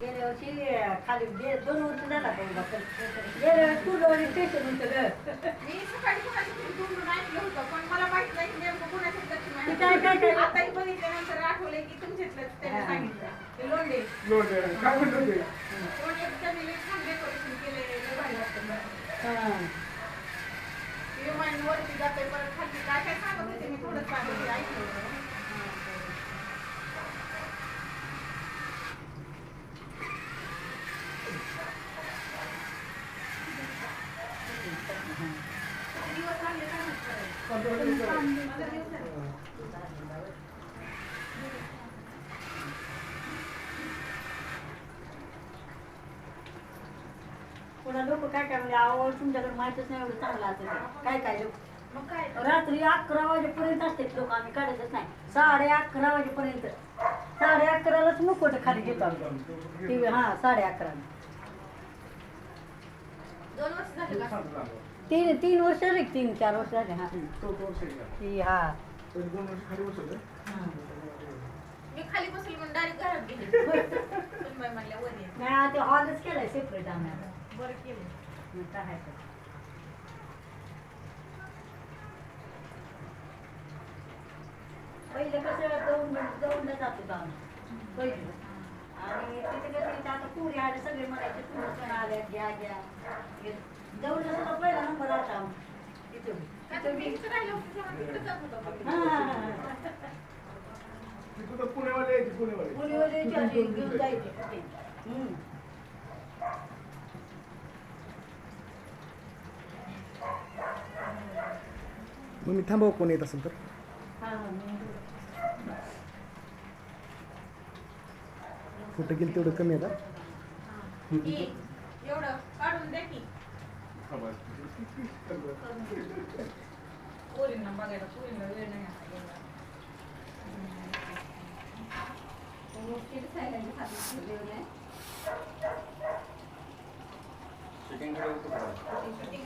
गेल्या वर्षी खाली गे- दोन वर्ष झाला पण गेल्या वेळेस कुर्डवाडी स्टेशन होतं ग. मी सकाळी कोणाचं तरी तोंडून ऐकलं होतं पण मला माहीत नाही की नेमकं कोणाचं दक्षिण ते काय- काय- काय- आताही बघितल्यानंतर आठवलंय की तुमच्यातलं त्यांनी हा. सांगितलं. ते लोंढे. लोटे काय म्हणतो ते कोण एक त्यांनी लई छान डेकोरेशन केलंय लई भारी वाटतं मला. हा. विमान वरती जातोय परत खाली काय काय सांगत होते मी थोडं सांगत होते, ऐकलं होतं पुन्हा लोक काय काय म्हणजे आवड तुमच्याकडे माहितच नाही एवढं चांगलं असतं. काय काय लोक? मग काय? रात्री अकरा वाजेपर्यंत असते लोक आम्ही काढतच नाही. साडे अकरा वाजेपर्यंत. साडे अकरालाच मुकोट खाली घेतो आम्ही. टी व्ही हा साडे अकरा दोन वर्ष झाले का? तीन तीन वर्ष झाले तीन चार वर्ष झाले. हा ती हा. दोन वर्ष खाली बसवलं? मी खाली बसली म्हणून डायरेक्ट घरात गेले. सुनबाई म्हणल्या वर ये. नाही ते हॉलच केलाय सेपरेट आम्ही. आता. बरं केलं. मग काय आहे ते. पहिले कसं जाऊन जाऊन जात होतो आम्ही. पहिले. आणि तिथे कसं इथे आता पुरी आले सगळे म्हणायचे पुरी सण आल्या घ्या घ्या सुद्धा पहिला नंबर आता तिथून का तर मी इथं राहिलं होतं तेव्हा तिकडं पुणेवाले यायचे पुणेवाले. घेऊन जायचे. हम्म. मग मी थांबव कोण येत असेल तर? हा, हा, मग. कुठं गेलं तेवढं कमी आहे का? की एवढं काढून द्या की. nambah kayak tuh ini lebih enak ya chicken করে তো করা চিকেন